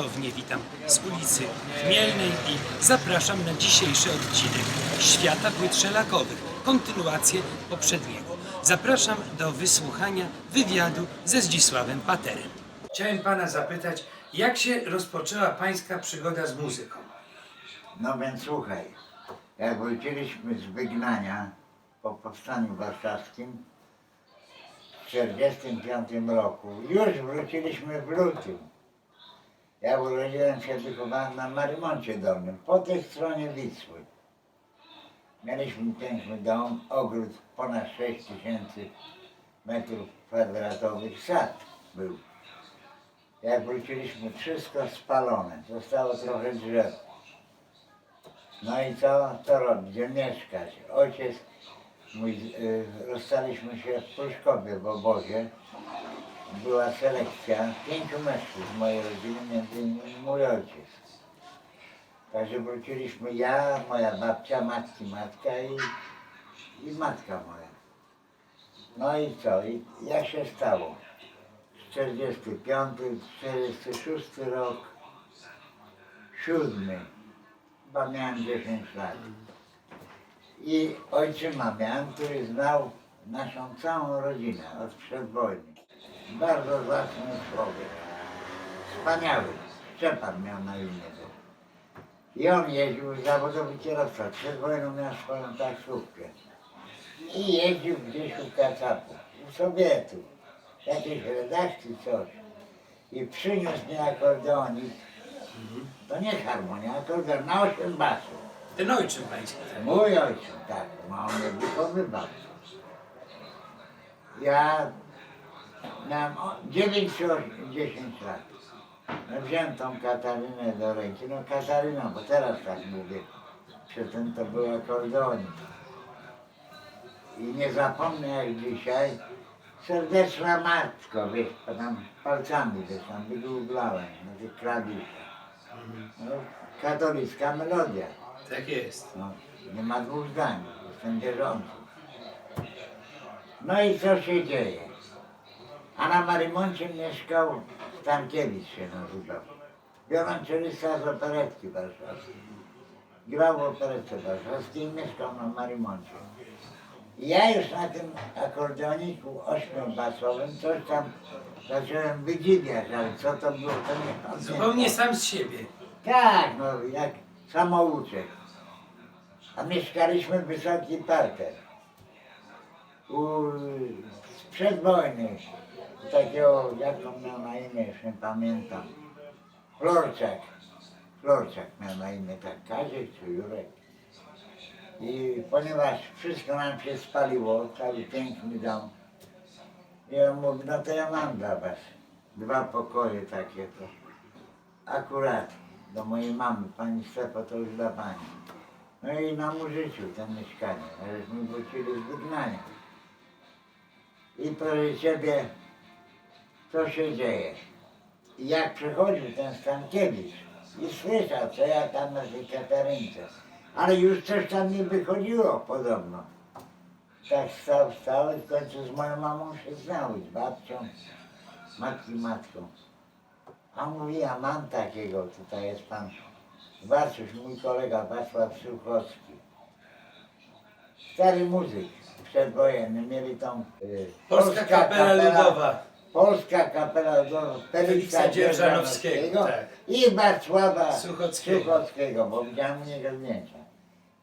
Szanowni Państwo, ponownie witam z ulicy Chmielnej i zapraszam na dzisiejszy odcinek Świata Płyt Szelakowych, kontynuację poprzedniego. Zapraszam do wysłuchania wywiadu ze Zdzisławem Paterem. Chciałem Pana zapytać, jak się rozpoczęła Pańska przygoda z muzyką? No więc słuchaj, jak wróciliśmy z wygnania po powstaniu warszawskim w 1945 roku, już wróciliśmy w lutym. Ja urodziłem się, wychowałem na Marymoncie Dolnym, po tej stronie Wisły. Mieliśmy piękny dom, ogród ponad 6 tysięcy metrów kwadratowych, sad był. Jak wróciliśmy, wszystko spalone, zostało trochę drzew. No i co, co robić? Gdzie mieszkać? Ojciec mój, y, rozstaliśmy się w Pruszkowie w obozie. Była selekcja pięciu mężczyzn z mojej rodziny, między innymi mój ojciec. Także wróciliśmy ja, moja babcia, matki matka i, i matka moja. No i co? I jak się stało? 45, 46 rok, 7 chyba miałem 10 lat. I ojczyma miałem, który znał naszą całą rodzinę od przedwojny. Bardzo zacny człowiek. Wspaniały. Szczepan miał na imię. I on jeździł, zawodowy kierowca. Przed wojną miał swoją taksówkę. I jeździł gdzieś u Kacapu, u Sowietów. Jakieś redakcji, coś. I przyniósł mi akordeonik to nie harmonia, akordeon na 8 basów. Ten ojczym Pański. Mój ojciec, tak, no on mnie wychowywał. Ja miałem o- 9 czy osiem- 10 lat. No wziąłem tą Katarynę do ręki, no Kataryna, bo teraz tak mówię, przedtem to był akordeonik. I nie zapomnę jak dzisiaj, serdeczna matko, wiesz, tam palcami, wiesz, tam wygooglałem na tych klawiszach. No, katolicka melodia. Tak jest. No, nie ma dwóch zdań, jestem wierzący. No i co się dzieje? A na Marymoncie mieszkał Stankiewicz się nazywał. Wiolonczelista z operetki warszawskiej. Grał w operece warszawskiej i mieszkał na Marymoncie. I ja już na tym akordeoniku ośmiobasowym coś tam zacząłem wydziwiać, ale co to było, to nie pamiętam. Zupełnie sam z siebie. Tak, no jak samouczek. A mieszkaliśmy w wysoki parter. U, sprzed wojny, takiego, jak on miał na imię, już nie pamiętam. Florczak. Florczak miał na imię, tak, Kaziek czy Jurek. I ponieważ wszystko nam się spaliło, cały piękny dom, i on mówi, no to ja mam dla was dwa pokoje takie to. Akurat do mojej mamy, pani Stefa, to już dla pani. No i nam użyczył to mieszkanie, żeśmy wrócili z wygnania. I proszę ciebie, co się dzieje? I jak przychodził ten Stankiewicz i słyszał, co ja tam na tej Katarynce, ale już coś tam nie wychodziło podobno. Tak stał, stał i w końcu z moją mamą się znał, z babcią, matki matką. A mówi, ja mam takiego, tutaj jest pan Wacłuś, mój kolega Wacław Suchowski. Stary muzyk przedwojenny, mieli tą... y, Polska kapela ludowa. Polska kapela ludowa, Feliksa Dzierżanowskiego, Dzierżanowskiego tak. i Wacława Suchockiego. Suchockiego, bo widziałem u niego zdjęcia.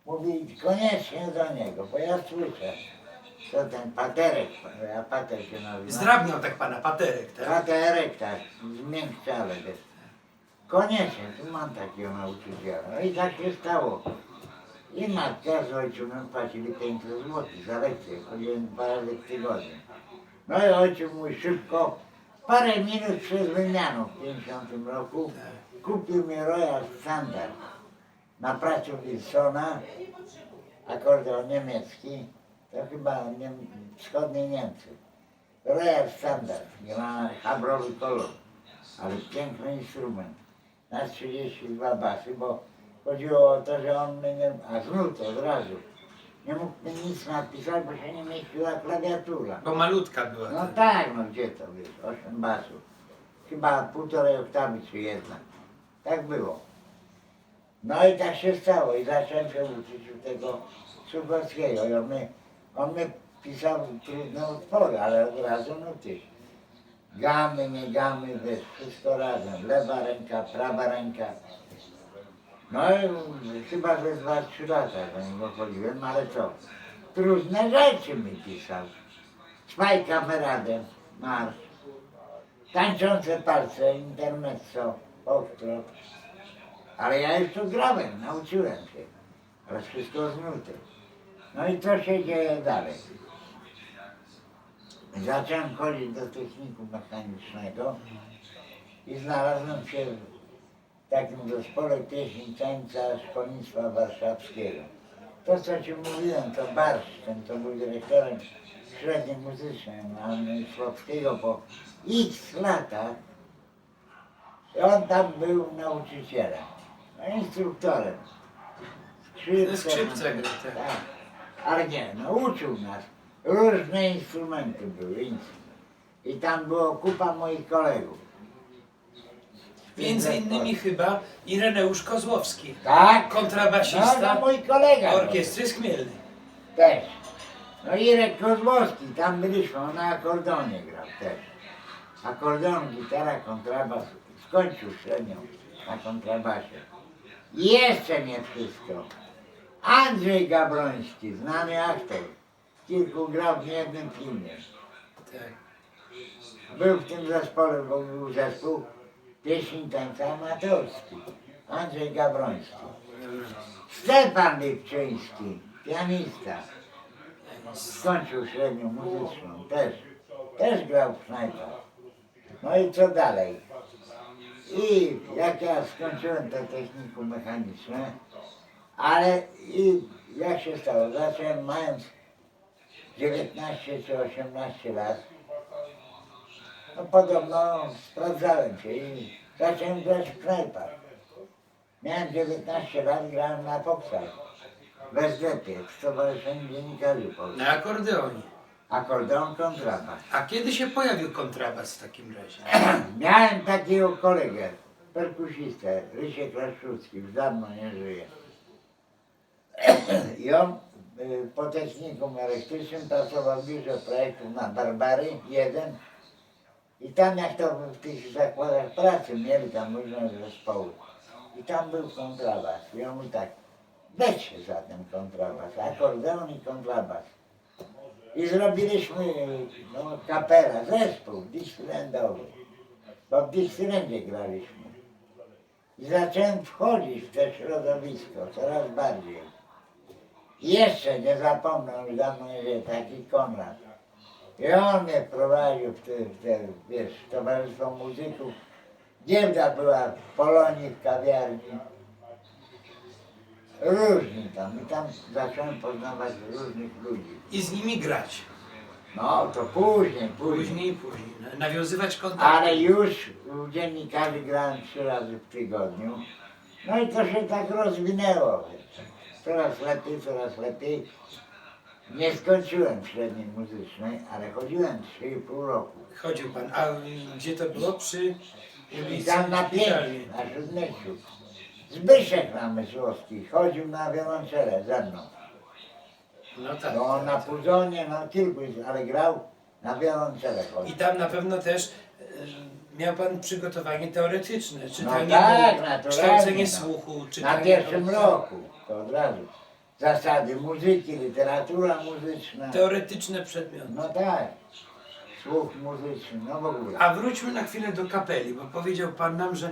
Mówi, koniecznie do niego, bo ja słyszę, to ten Paterek, ja Pater się nazywa. Zdrabniał tak pana Paterek, tak? Katerek tak, zmiękczale wiesz. Koniecznie, tu mam takiego nauczyciela. No i tak się stało. I matka z ojcem płacili 500 zł za lekcję. Chodziłem dwa razy w tygodniu. No i ojciec mój szybko, parę minut przed wymianą w 50 roku, kupił mi Royal Standard na placu Wilsona, akordeon niemiecki, to chyba nie, wschodnie Niemcy. Royal Standard, ma habrowy kolor, ale piękny instrument. Na 32 basy, bo chodziło o to, że on mnie nie, a znów od razu. Nie mógł mi nic napisać, bo się nie mieściła klawiatura. Bo malutka była. No tak. tak, no gdzie to wiesz, 8 basów. chyba półtorej oktawy czy jedna. Tak było. No i tak się stało i zacząłem się uczyć u tego Suchockiego i on mi, on mi pisał trudne utwory, ale od razu nuty. Gamy, nie gamy, wiesz, wszystko razem. Lewa ręka, prawa ręka. No i chyba że dwa, trzy lata do niego chodziłem, ale co? Trudne rzeczy mi pisał. Ćwaj kameradę, marsz. Tańczące palce, intermezzo, powtórz. Ale ja już tu grałem, nauczyłem się. Ale wszystko z nuty. No i co się dzieje dalej? Zacząłem chodzić do technikum mechanicznego i znalazłem się takim zespole pieśni tańca szkolnictwa warszawskiego. To co ci mówiłem, to Barsz, ten co był dyrektorem średniej muzycznej na Słowskiego po x latach, on tam był nauczycielem, instruktorem. Skrzypce, tak. tak. Ale nie, nauczył nas. Różne instrumenty były. I tam było kupa moich kolegów. Między innymi chyba Ireneusz Kozłowski, Tak? No, kontrabasista no mój kolega. orkiestry z Chmielnej. Też. No Irek Kozłowski, tam byliśmy, on na akordeonie grał też. Akordeon, gitara, kontrabas. Skończył średnią na kontrabasie. I jeszcze nie wszystko. Andrzej Gabroński, znany aktor. Kilku grał w jednym filmie. Tak. Był w tym zespole, bo był zespół pieśni tańca amatorski. Andrzej Gabroński. Stefan Lipczyński, pianista. Skończył średnią muzyczną, też. Też grał w knajpach. No i co dalej? I jak ja skończyłem to technikum mechaniczne, ale i jak się stało? Zacząłem mając 19 czy 18 lat. No podobno sprawdzałem się i zacząłem grać w knajpach. Miałem 19 lat, grałem na Foksach. W SDP, w Stowarzyszeniu Dziennikarzy Polskich. Na akordeonie. Akordeon kontrabas. A kiedy się pojawił kontrabas w takim razie? Miałem takiego kolegę, perkusistę, Rysiek Kraszczewski, już dawno nie żyje. I on y, po technikum elektrycznym pracował w biurze projektów na Barbary, jeden. I tam jak to w tych zakładach pracy mieli tam różne zespoły. I tam był kontrabas. I on mówi tak, weź się za ten kontrabas, akordeon i kontrabas. I zrobiliśmy no, kapela, zespół Dixielandowy. Bo w Dixielandzie graliśmy. I zacząłem wchodzić w to środowisko coraz bardziej. I jeszcze nie zapomnę, już dawno nie wie, taki Konrad. I on mnie prowadził w te wiesz, towarzystwo muzyków. Giełda była w Polonii, w kawiarni. Różni tam. I tam zacząłem poznawać różnych ludzi. I z nimi grać. No to później, później. Później, później. Nawiązywać kontakt. Ale już u dziennikarzy grałem trzy razy w tygodniu. No i to się tak rozwinęło. Coraz lepiej, coraz lepiej. Nie skończyłem średniej muzycznej, ale chodziłem 3,5 roku. Chodził pan. A gdzie to było? Przy I ulicy tam na Szpitalnej. pięć, na Siódmeciu. Zbyszek Namysłowski chodził na wiolonczele ze mną. No tak. No on na tak, tak. puzonie, no kilku, ale grał na wiolonczele I chodził. tam na pewno też e, miał pan przygotowanie teoretyczne, czytanie tak, nut, naturalnie, kształcenie no. słuchu, Na czytanie pierwszym roku, to od razu. Zasady muzyki, literatura muzyczna. Teoretyczne przedmioty. No tak. Słuch muzyczny, no w ogóle. A wróćmy na chwilę do kapeli, bo powiedział pan nam, że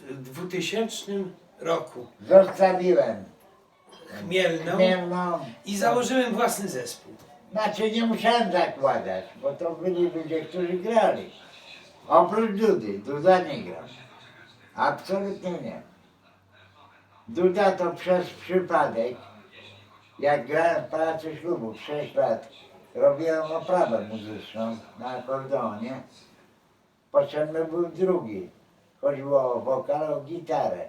w 2000 roku Zostawiłem Chmielną Chmielną. i założyłem własny zespół. Znaczy nie musiałem zakładać, bo to byli ludzie, którzy grali. Oprócz Dudy, Duda nie grał. Absolutnie nie. Duda to przez przypadek, jak grałem w Pałacu Ślubów 6 lat, robiłem oprawę muzyczną na akordeonie. Potrzebny był drugi. Chodziło o wokal, o gitarę.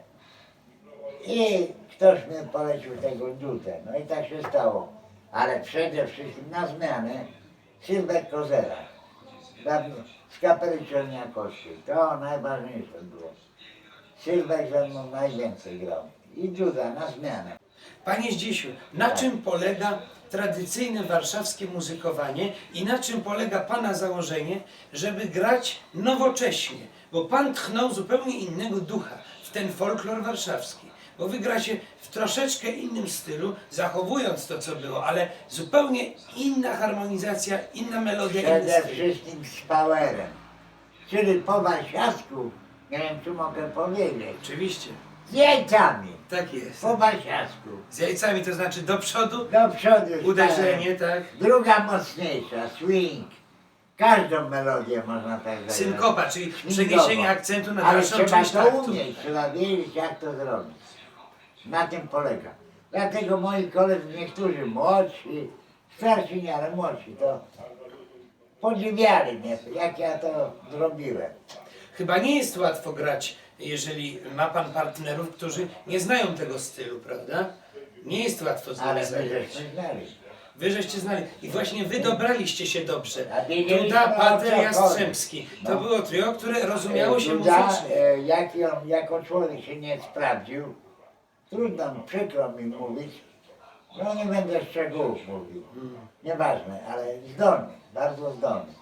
I ktoś mnie polecił tego Dudę. No i tak się stało. Ale przede wszystkim na zmianę Sylwek Kozera. z kapeli Czerniakowskiej. To najważniejsze było. Sylwek ze mną najwięcej grał. I Duda na zmianę. Panie Zdzisiu, na czym polega tradycyjne warszawskie muzykowanie i na czym polega Pana założenie, żeby grać nowocześnie? Bo Pan tchnął zupełnie innego ducha w ten folklor warszawski. Bo wy gracie w troszeczkę innym stylu, zachowując to, co było, ale zupełnie inna harmonizacja, inna melodia, inny Przede styl. wszystkim z powerem. Czyli po warsiasku, nie wiem czy mogę powiedzieć, Oczywiście, z jajcami. Tak jest. Po warsiasku. Z jajcami to znaczy do przodu, Do przodu. uderzenie, tak? Druga mocniejsza, swing. Każdą melodię można tak zagrać. Synkopa, czyli przeniesienie akcentu na Ale dalszą trzeba część to taktu. umieć, trzeba wiedzieć jak to zrobić. Na tym polega. Dlatego moi koledzy, niektórzy młodsi, starsi nie, ale młodsi, to podziwiali mnie, jak ja to zrobiłem. Chyba nie jest łatwo grać, jeżeli ma pan partnerów, którzy nie znają tego stylu, prawda? Nie jest łatwo Ale my zagrać. żeśmy znali. Wy żeście znali. I właśnie wy dobraliście się dobrze. A Duda, o co Pater, chodzi. Jastrzębski. To No. było trio, które rozumiało się Duda, muzycznie. e, jaki on jako człowiek się nie sprawdził, trudno, przykro mi mówić, no nie będę szczegółów mówił, nieważne, ale zdolny, bardzo zdolny.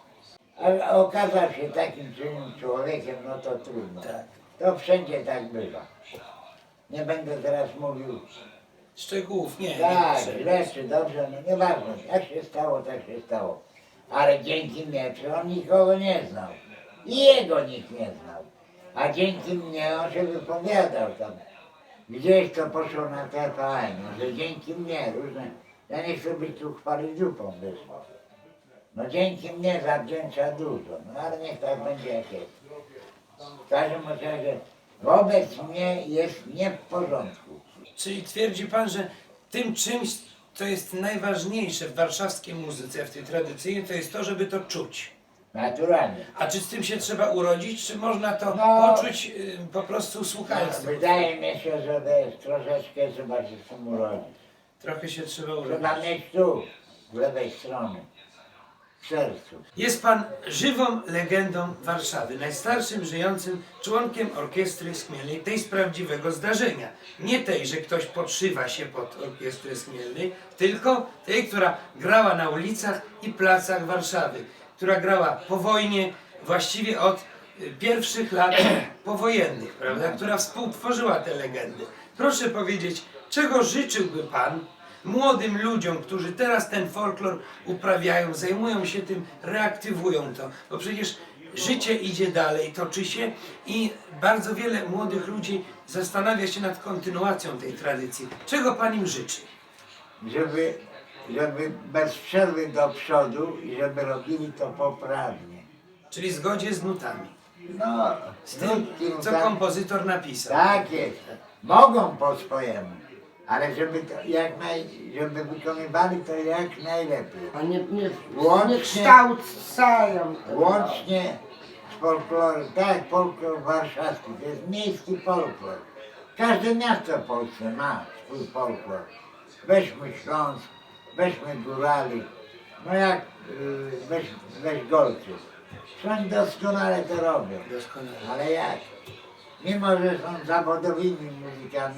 Ale okazał się takim czynnym człowiekiem, no to trudno. Tak. To wszędzie tak bywa. Nie będę teraz mówił, Szczegółów nie. nie tak, potrzeba. źle czy dobrze, no nieważne, jak się stało, tak się stało. Ale dzięki mnie, czy on nikogo nie znał. I jego nikt nie znał. A dzięki mnie on się wypowiadał tam. Gdzieś to poszło na TVN, że dzięki mnie różne... Ja nie chcę być tu chwali dupą wyszło. No dzięki mnie zawdzięcza dużo, no ale niech tak będzie jak jest. W każdym razie wobec mnie jest nie w porządku. Czyli twierdzi pan, że tym czymś, co jest najważniejsze w warszawskiej muzyce, w tej tradycyjnej, to jest to, żeby to czuć. Naturalnie. A czy z tym się trzeba urodzić, czy można to No. poczuć y, po prostu słuchając tego? Wydaje mi się, że wiesz, troszeczkę trzeba się z tym urodzić. Trochę się trzeba urodzić. Trzeba mieć tu, z lewej strony, w sercu. Jest pan żywą legendą Warszawy, najstarszym żyjącym członkiem orkiestry Skmielnej, tej z prawdziwego zdarzenia. Nie tej, że ktoś podszywa się pod orkiestrę Skmielnej, tylko tej, która grała na ulicach i placach Warszawy, która grała po wojnie, właściwie od y, pierwszych lat powojennych, prawda, która współtworzyła te legendy. Proszę powiedzieć, czego życzyłby pan młodym ludziom, którzy teraz ten folklor uprawiają, zajmują się tym, reaktywują to, bo przecież życie idzie dalej, toczy się i bardzo wiele młodych ludzi zastanawia się nad kontynuacją tej tradycji. Czego Pan im życzy? Żeby, żeby bez przerwy do przodu i żeby robili to poprawnie. Czyli zgodzie z nutami, No, z tym, nutki, co tak- kompozytor napisał. Tak jest. Mogą po swojemu, ale żeby to jak naj, żeby wykonywali to jak najlepiej. A nie, nie, Łącznie- nie kształcają tego. Łącznie z folklorem, tak folklor warszawski, to jest miejski folklor. Każde miasto w Polsce ma swój folklor. Weźmy Śląsk, weźmy Górali, no jak yy, weź, weź Golców. Oni doskonale to robią. Doskonale. Ale jak? Mimo, że są zawodowymi muzykami,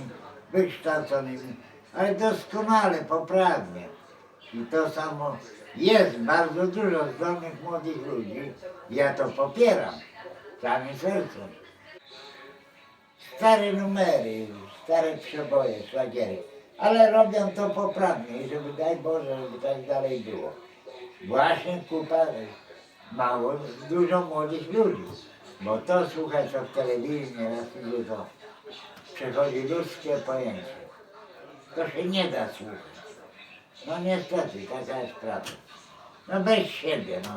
wykształconymi, ale doskonale, poprawnie. I to samo jest bardzo dużo zdolnych młodych ludzi. Ja to popieram całym sercem. Stare numery, stare przeboje, szlagiery, ale robią to poprawnie i żeby daj Boże, żeby tak dalej było. Właśnie kupa mało, dużo młodych ludzi. Bo to słuchaj, co w telewizji idzie, to przechodzi ludzkie pojęcie. To się nie da słuchać. No niestety, taka jest prawda. No bez siebie, no.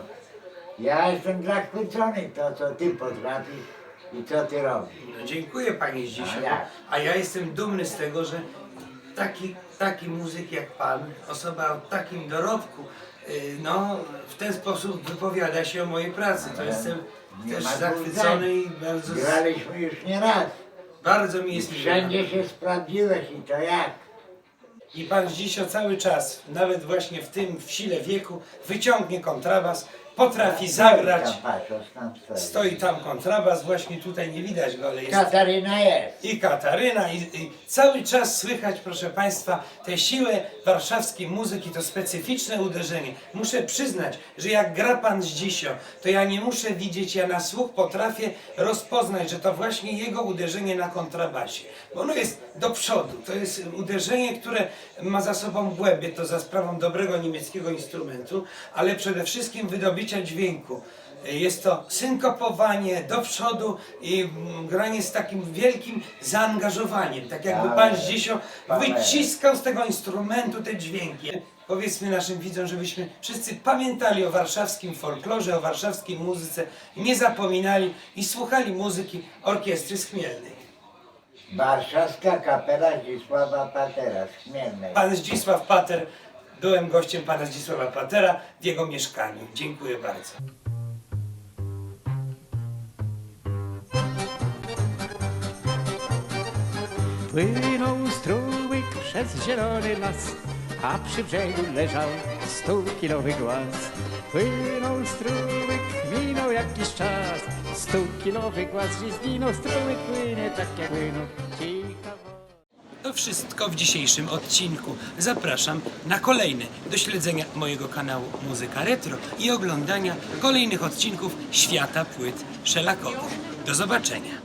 Ja jestem zachwycony to, co ty potrafisz i co ty robisz. No, dziękuję Panie Zdzisiu. A jak? A ja jestem dumny z tego, że taki, taki muzyk jak Pan, osoba o takim dorobku, y, no w ten sposób wypowiada się o mojej pracy. To Ale jestem nie też ma zachwycony i bardzo, Graliśmy już nie raz. Bardzo mi jest miło. Wszędzie się sprawdziłeś i to jak? I Pan Zdzisio cały czas, nawet właśnie w tym w sile wieku, wyciągnie kontrabas potrafi zagrać. Tam stoi. Tam kontrabas, właśnie tutaj nie widać go, ale jest Kataryna jest. i Kataryna i, i cały czas słychać, proszę Państwa, tę siłę warszawskiej muzyki, to specyficzne uderzenie. Muszę przyznać, że jak gra Pan Zdzisio, to ja nie muszę widzieć, ja na słuch potrafię rozpoznać, że to właśnie jego uderzenie na kontrabasie. Bo ono jest do przodu, to jest uderzenie, które ma za sobą głębię, to za sprawą dobrego niemieckiego instrumentu, ale przede wszystkim dźwięku. Jest to synkopowanie do przodu i mm, granie z takim wielkim zaangażowaniem. Tak jakby Ale- pan Zdzisio ale- wyciskał z tego instrumentu te dźwięki. Powiedzmy naszym widzom, żebyśmy wszyscy pamiętali o warszawskim folklorze, o warszawskiej muzyce, nie zapominali i słuchali muzyki orkiestry z Chmielnej. Warszawska kapela Zdzisława Patera. Pan Zdzisław Pater, byłem gościem pana Zdzisława Patera w jego mieszkaniu. Dziękuję bardzo. Płynął strumyk przez zielony las, a przy brzegu leżał stukilowy głaz. Płynął strumyk, minął jakiś czas, stukilowy głaz gdzieś zginął, strumyk płynie tak jak płynął, wszystko w dzisiejszym odcinku. Zapraszam na kolejny do śledzenia mojego kanału Muzyka Retro i oglądania kolejnych odcinków Świata Płyt Szelakowych. Do zobaczenia.